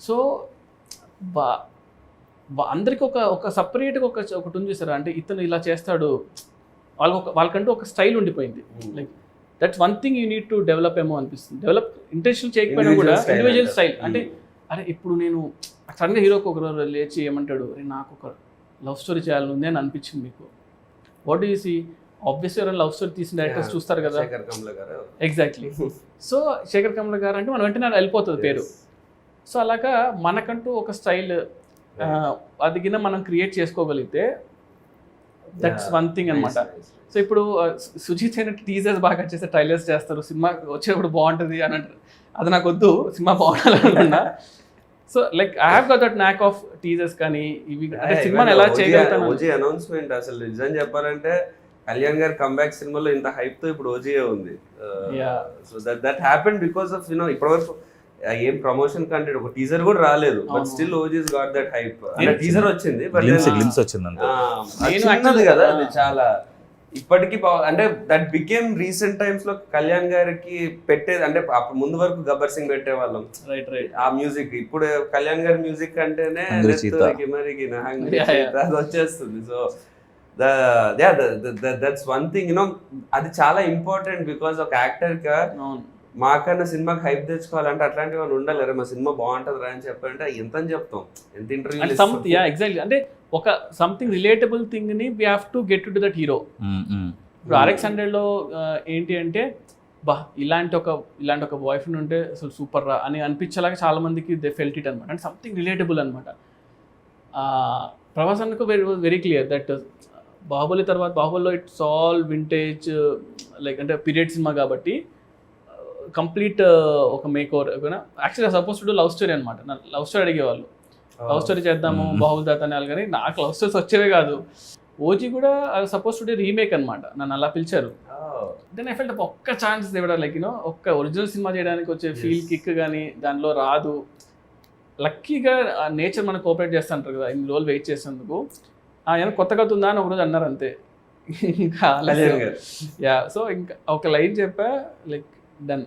So బా అందరికి ఒక ఒక సపరేట్గా ఒక ఒకటి ఉంది చూసారా అంటే ఇతను ఇలా చేస్తాడు. వాళ్ళకి ఒక వాళ్ళకంటూ ఒక స్టైల్ ఉండిపోయింది. Like that's one thing you need to develop ఏమో అనిపిస్తుంది. డెవలప్ ఇంటెన్షన్ చేయకపోయినా కూడా ఇండివిజువల్. స్టైల్ అంటే Hmm. అరే ఇప్పుడు నేను సడన్గా హీరోకి ఒక రోజు లేచి ఏమంటాడు అరే నాకు ఒక లవ్ స్టోరీ చేయాలని ఉంది అని అనిపించింది మీకు. వాట్ యూ సీ ఆబ్వియస్లీ ఎవరైనా లవ్ స్టోరీ తీసిన డైరెక్టర్స్. చూస్తారు కదా. శేఖర్ కమ్ల గారు. ఎగ్జాక్ట్లీ సో శేఖర్ కమల గారు అంటే మనం వెంటనే వెళ్ళిపోతుంది పేరు. సో అలాగా మనకంటూ ఒక స్టైల్ అది కింద మనం క్రియేట్ చేసుకోగలిగితే దట్స్. వన్ థింగ్ అనమాట. సో ఇప్పుడు సుజిత్ అయినట్టు టీజర్స్ బాగా చేస్తే ట్రైలర్స్ చేస్తారు సినిమా వచ్చేటప్పుడు బాగుంటుంది అని అంటారు అది నాకు వద్దు cinema బాగుండాలనుకున్నా so like I have got that knack of teasers కానీ ఇవి అంటే సినిమాని ఎలా చేయగలుగుతాను ఓజీ అనౌన్స్మెంట్ అసలు నిజం చెప్పాలంటే కళ్యాణ్ గారి కంబ్యాక్ సినిమాలో ఇంత హైప్తో ఇప్పుడు ఓజీఏ ఉంది. So that that happen because of you know ఇప్పటివరకు ఏం ప్రమోషన్ కంటే ఒక టీజర్ కూడా రాలేదు but. Still OG's got that hype teaser వచ్చింది బట్ గ్లిమ్స్ చిన్నది actually- కదా. అది. చాలా ఇప్పటికీ అంటే దట్ బికేమ్ రీసెంట్ టైమ్స్లో కళ్యాణ్ గారికి పెట్టేది అంటే అప్పుడు ముందు వరకు గబ్బర్ సింగ్ పెట్టేవాళ్ళం. రైట్ రైట్ ఆ మ్యూజిక్ ఇప్పుడు కళ్యాణ్ గారి మ్యూజిక్ అంటేనే. చీత. అది వచ్చేస్తుంది. So that's one thing you know అది చాలా ఇంపార్టెంట్ బికాస్ ఒక యాక్టర్గా మాకన్నా సినిమాకి హైప్ తెచ్చుకోవాలంటే అట్లాంటివి వాళ్ళు ఉండాలి రే మా సినిమా బాగుంటది రా అని చెప్పంటే ఎంత అని చెప్తాం? ఎంత అంటే సమ్ ఇంటర్వ్యూ యా ఎగ్జాక్ట్లీ అంటే ఒక something relatable థింగ్ని we have to get to that hero. ఇప్పుడు ఆర్ఎక్స్ హండ్రెడ్లో ఏంటి అంటే బా ఇలాంటి ఒక ఇలాంటి ఒక బాయ్ ఫ్రెండ్ ఉంటే అసలు సూపర్ రా అని అనిపించేలాగా చాలా మందికి దే ఫెల్ట్ ఇట్ అనమాట అంటే సంథింగ్ రిలేటబుల్ అనమాట ప్రభాస్ అన్నకు very very clear that Baahubali తర్వాత బాహుబలిలో ఇట్స్ ఆల్ వింటేజ్ లైక్ అంటే పీరియడ్ సినిమా కాబట్టి కంప్లీట్ ఒక మేక్ ఓవర్ యాక్చువల్గా సపోజ్ టు లవ్ స్టోరీ అనమాట లవ్ స్టోరీ అడిగేవాళ్ళు. లవ్ స్టోరీ చేద్దాము. బాహుబలి అనాలి కానీ నాకు లవ్ స్టోరీస్ వచ్చేవే కాదు. ఓజీ కూడా సపోజ్ టు రీమేక్ అనమాట నన్ను అలా పిలిచారు. దెన్ ఐ ఫెల్ట్ ఒక్క ఛాన్స్ ఇవ్వడం లైక్ యూనో ఒక్క ఒరిజినల్ సినిమా చేయడానికి వచ్చే ఫీల్. కిక్ కానీ దానిలో రాదు. లక్కీగా నేచర్ మనకు కోఆపరేట్ చేస్తుంటారు కదా ఇన్ని రోజులు వెయిట్ చేసేందుకు ఆయన కొత్తగా ఉందా అని ఒకరోజు అన్నారు అంతే. ఇంకా యా సో ఇంకా ఒక లైన్ చెప్పా లైక్ డన్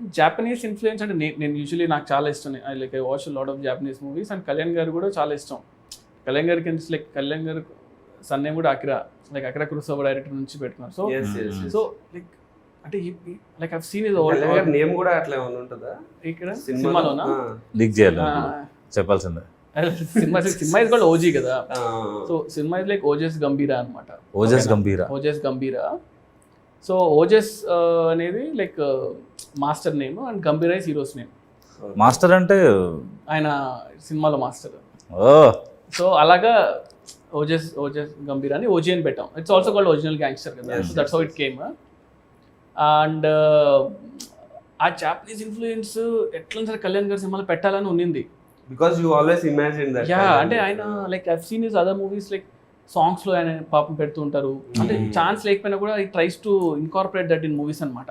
జాపనీస్ ఇన్ఫ్లుయెన్స్ అంటే నేను యూజువలీ నాకు చాలా ఇష్టం. I like I watch lot of Japanese movies and Kalyan garu కూడా చాలా ఇష్టం. కళ్యాణ్ గారికి లైక్ కళ్యాణ్ గారు సన్నే కూడా అకిరా లైక్ అకిరా కురుసోబా డైరెక్టర్ నుంచి పెట్టుకున్నారు so Yes, yes, yes. So like అంటే లైక్ ఐ సీన్ ఇస్ గారి నేమ్ కూడా అట్లా ఏమైనా ఉంటుందా? ఇక్కడ? సినిమాలో సినిమాలోనా. లీక్ చేయాలి చెప్పాల్సిందే. సినిమా సినిమా ఇస్ కూడా ఓజీ కదా. So cinema is like Ojas Gambheera అనమాట ఓజస్ గంభీర ఓజస్ గంభీరా సో ఓజస్ అనేది like master name and Gambheera is hero's name. Master అంటే? ఆయన సినిమాలో మాస్టర్. ఓ. సో అలాగా ఓజస్ ఓజస్ గంభీర్ అని ఓజీ అని పెట్టాం it's also called original gangster కదా so that's how it came and ఆ జాపనీస్ ఇన్ఫ్లుయెన్స్ ఎట్లా సరే కళ్యాణ్ గారి సినిమాలో పెట్టాలని ఉన్నింది. Because you always imagine that yeah అంటే ఆయన like I seen is other movies like సాంగ్స్లో ఆయన పాపం పెడుతూ ఉంటారు. అంటే. ఛాన్స్ లేకపోయినా కూడా ఈ tries to incorporate that in movies అనమాట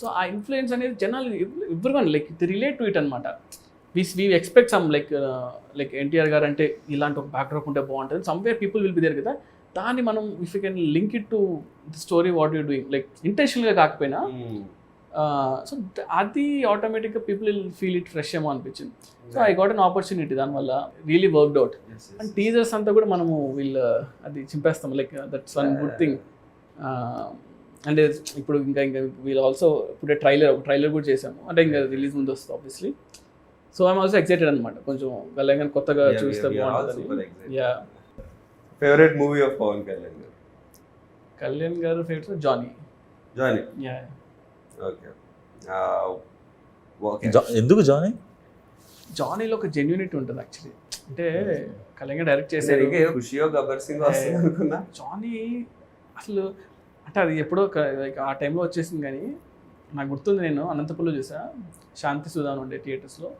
సో ఆ ఇన్ఫ్లుయెన్స్ అనేది జనాలు ఎవరు like the relate to it అనమాట we we expect some like like NTR garu అంటే ఇలాంటి ఒక బ్యాక్డ్రాప్ ఉంటే బాగుంటుంది. Somewhere people will be there కదా. దాన్ని మనం if you can link it to the story what you doing like ఇంటెన్షనల్గా కాకపోయినా Hmm. సో అది ఆటోమేటిక్గా people will feel it fresh ఏమో అనిపించింది. So I got an opportunity దానివల్ల really worked out and teasers అంతా కూడా మనము వీళ్ళు అది చింపేస్తాం. Like that's one good thing అంటే ఇప్పుడు ఇంకా ఇంకా వీళ్ళు ఆల్సో ఇప్పుడు ట్రైలర్ ఒక ట్రైలర్ కూడా చేసాము అంటే ఇంకా రిలీజ్ ముందు వస్తుంది obviously so I'm also excited అనమాట కొంచెం వెళ్ళగానే కొత్తగా చూస్తే బాగుంటుంది yeah favourite movie of Pawan Kalyan garu? Kalyan garu favourite Johnny Johnny yeah okay ఎందుకు జానీ జానీలో ఒక జెన్యూనిటీ ఉంటుంది యాక్చువల్లీ అంటే కళ్యాణ్ గారు డైరెక్ట్ చేశారు. ఖుషియో గబ్బర్ సింగ్ జానీ అసలు అంటే అది ఎప్పుడో క- like ఆ టైంలో వచ్చేసింది కానీ నాకు గుర్తుంది నేను అనంతపురంలో చూసా శాంతి సుధాన్ ఉండే థియేటర్స్లో.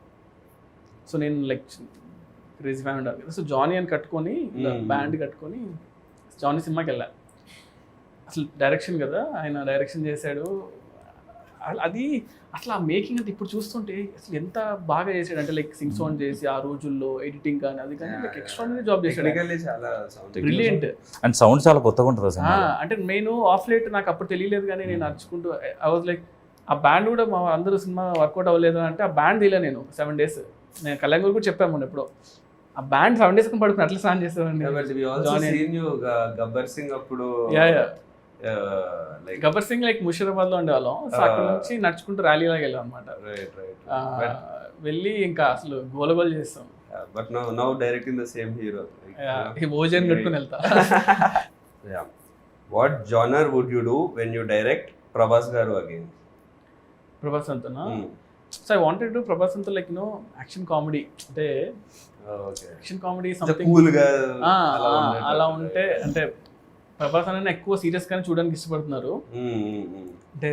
సో నేను లైక్ క్రేజీ ఫ్యాన్ ఉండాలి కదా. సో జానీ అని కట్టుకొని Hmm. బ్యాండ్ కట్టుకొని జానీ సినిమాకి వెళ్ళా అసలు డైరెక్షన్ కదా ఆయన డైరెక్షన్ చేశాడు. అది అసలు ఆ మేకింగ్ అంటే ఇప్పుడు చూస్తుంటే అసలు ఎంత బాగా చేశాడు అంటే లైక్ సింగ్ సౌండ్ చేసి ఆ రోజుల్లో ఎడిటింగ్ కానీ అది కానీ లైక్ ఎక్స్ట్రాడినరీ జాబ్ చేశాడు. బ్రిలియంట్ అండ్ సౌండ్ చాలా కొత్తగా ఉంటుంది అంటే నేను ఆఫ్ లైట్ నాకు అప్పుడు తెలియలేదు కానీ నేను నడుచుకుంటూ ఐ వాజ్ లైక్ ఆ బ్యాండ్ కూడా మా అందరూ సినిమా వర్కౌట్ అవ్వలేదు అంటే ఆ బ్యాండ్ తీలే నేను సెవెన్ డేస్. నేను కళ్యాణ్ గారు కూడా చెప్పాము ఎప్పుడో. ఆ బ్యాండ్ సెవెన్ డేస్ పడుకుని అట్లా స్నానం చేసేవాడిని. Johnny. గబ్బర్ సింగ్ అప్పుడు yeah yeah like Gabbar Singh like ముషీరాబాద్లో ఉండేవాళ్ళం సో అక్కడ. నుంచి నడుచుకుంటూ ర్యాలీ లాగా వెళ్ళాం అనమాట రైట్ రైట్ వెళ్ళి ఇంకా అసలు గోలగోలు చేస్తాం. But now now directing the same hero భోజనం కట్టుకుని వెళ్తా. What genre would you do when you direct Prabhas garu again Prabhas అంతనా. So I wanted to Prabhas అంతా లైక్ నో యాక్షన్ కామెడీ అంటే యాక్షన్ కామెడీ సంథింగ్ అలా ఉంటే అంటే ప్రభాస్ అనే ఎక్కువ సీరియస్ గానే చూడడానికి ఇష్టపడుతున్నారు అంటే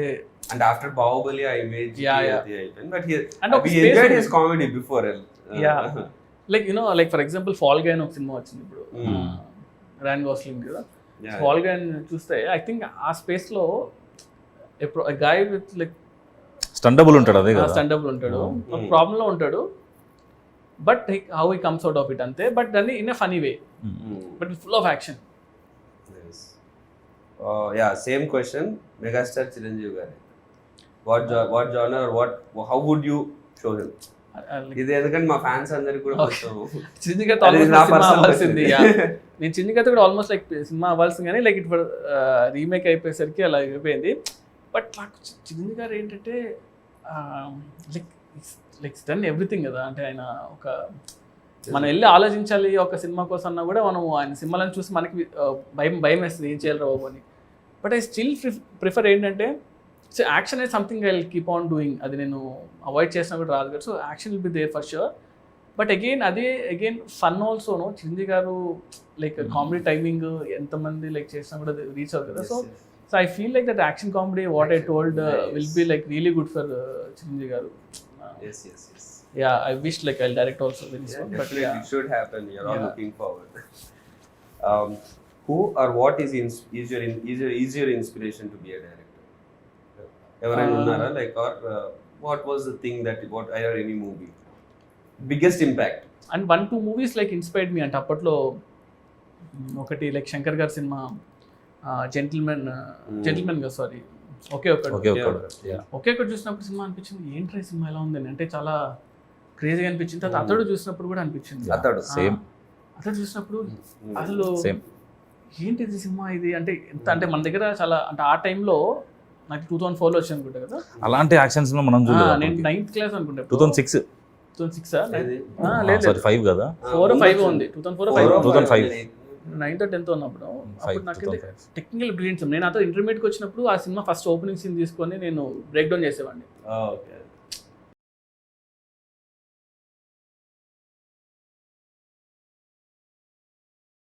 అండ్ ఆఫ్టర్ బాహుబలి ఆ ఇమేజ్ Yeah, yeah. అయిపోయింది బట్ హియర్ ఒక we space enjoyed ఉంది. his comedy before uh, Yeah. Like you know like for example Fall Guy అని ఒక సినిమా వచ్చింది ఇప్పుడు. ర్యాన్ గోస్లింగ్ కదా yeah. ఫాల్గా చూస్తే ఐ థింక్ ఆ స్పేస్లో ఎప్పుడు గాయ విత్ లైక్ స్టండబుల్ ఉంటాడు అదే కదా స్టాండబుల్ ఉంటాడు ఒక Hmm. ప్రాబ్లం లో ఉంటాడు but how he comes out of it అంతే బట్ దాన్ని in a funny way Hmm. But full of action. Uh, yeah, same question. Megastar Chiranjeev గారి. What what genre what how would you show him ఇది ఎందుకంటే మా fans అందరికి కూడా అవ్వాల్సింది. నేను చిన్నగా కూడా ఆల్మోస్ట్ లైక్ సినిమా అవ్వాల్సింది కానీ లైక్ ఇప్పుడు రీమేక్ అయిపోయేసరికి అలా అయిపోయింది. బట్ నాకు చిరంజీవి గారు ఏంటంటే లైక్ లైక్ డన్ ఎవ్రీథింగ్ కదా. అంటే ఆయన ఒక మనం వెళ్ళి ఆలోచించాలి ఒక సినిమా కోసం అన్నా కూడా మనం ఆయన సినిమాలను చూసి మనకి ఆ, భయం భయం వేస్తుంది ఏం చేయాలి బాబు అని. బట్ ఐ స్టిల్ ప్రిఫర్ ఏంటంటే సో యాక్షన్ అనేది something I keep on doing అది నేను అవాయిడ్ చేసినా కూడా రాదు కదా. So action will be there for sure but again అదే again fun ఆల్సోను Chiranjeevi garu like comedy timing ఎంతమంది లైక్ చేసినా కూడా రీచ్ అవుతుంది కదా. So so I feel like that action comedy what I told will be like really good for Chiranjeevi garu. Yeah I wish like I direct also but it should happen. You're all Yeah. um, is ins- is your in- is your is your inspiration to be a director? ఎవరైనా Uh, ఉన్నారా? Like or what was the thing that what I or any movie biggest impact and one two movies like inspired me అంటే అప్పట్లో ఒకటి like Shankar గారి cinema gentlemen Gentleman కదా sorry ఒకే ఒకటి ఒకే ఒకటి చూసినప్పుడు సినిమా అనిపించింది. ఏంట్రా సినిమా ఎలా ఉందని? అంటే చాలా క్రేజీగా అనిపించింది. తర్వాత Hmm. అతడు చూసినప్పుడు కూడా అనిపించింది. అతడు సేమ్ అతడు చూసినప్పుడు అసలు ఏంటి ఇది సినిమా ఇది? అంటే ఎంత అంటే మన దగ్గర చాలా అంటే ఆ టైంలో నాకు టూ థౌసండ్ ఫోర్లో వచ్చి అనుకుంటా కదా? అలాంటి యాక్షన్స్లో మనం ఆ, నేను చూడలేదు నైన్త్ క్లాస్ అనుకుంటా. Two thousand six two thousand six లేదు సారీ ఫైవ్ కదా? ఫోర్ ఫైవ్ ఉంది. Two thousand four five Four, 2005. Ninth tenth ఉన్నప్పుడు. ఫైవ్ అప్పుడు టూ నాకు థౌసండ్ ఫైవ్ టెక్నికల్ బ్రిలియన్స్ నేను అతను ఇంటర్మీడియట్కి వచ్చినప్పుడు ఆ సినిమా ఫస్ట్ ఓపెనింగ్ సీన్ తీసుకొని నేను బ్రేక్ డౌన్ చేసేవాడిని ఓకే